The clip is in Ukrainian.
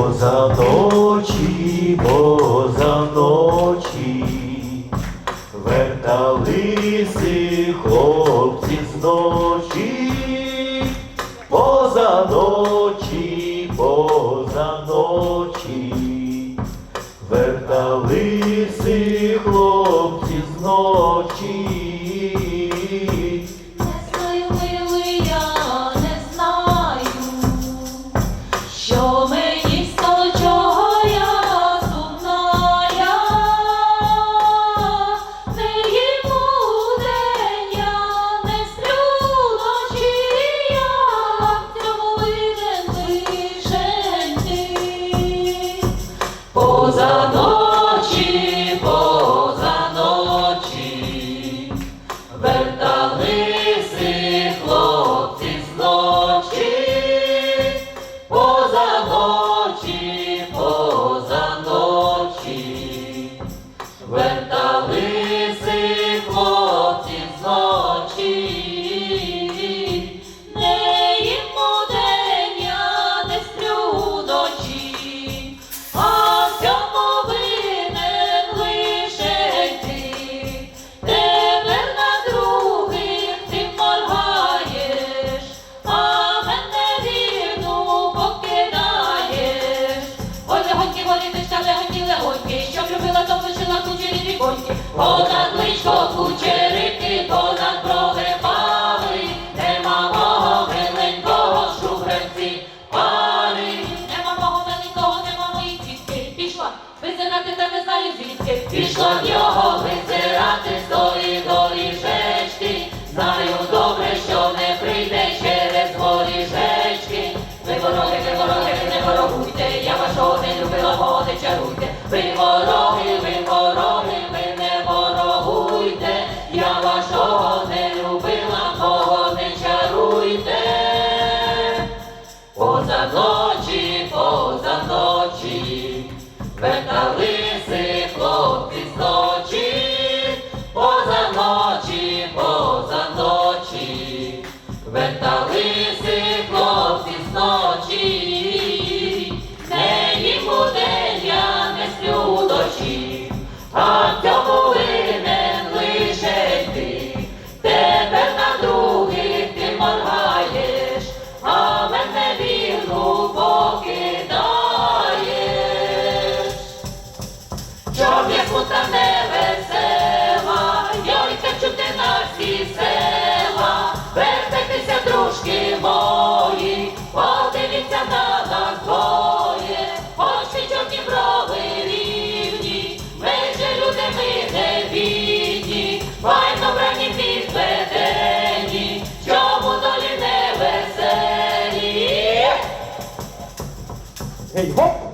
Поза ночі, поза ночі, верталися хлопці з ночі, поза ночі, поза ночі, верталися хлопці з ночі. Поза ночі, Понад личко кучерики, понад брови пали, нема мого миленького шубренці пари. Нема мого миленького, нема моїх дітки. Пішла, визирати та не знаю звідки. Пішла в його визирати з тої доріжечки. Знаю добре, що не прийде через горіжечки. Ви вороги, ви вороги, не ворогуйте, я вашого не любила, мого не чаруйте. Ви верталися хлопці з ночі, поза ночі, поза ночі, верталися долі не веселі? Гей, гоп!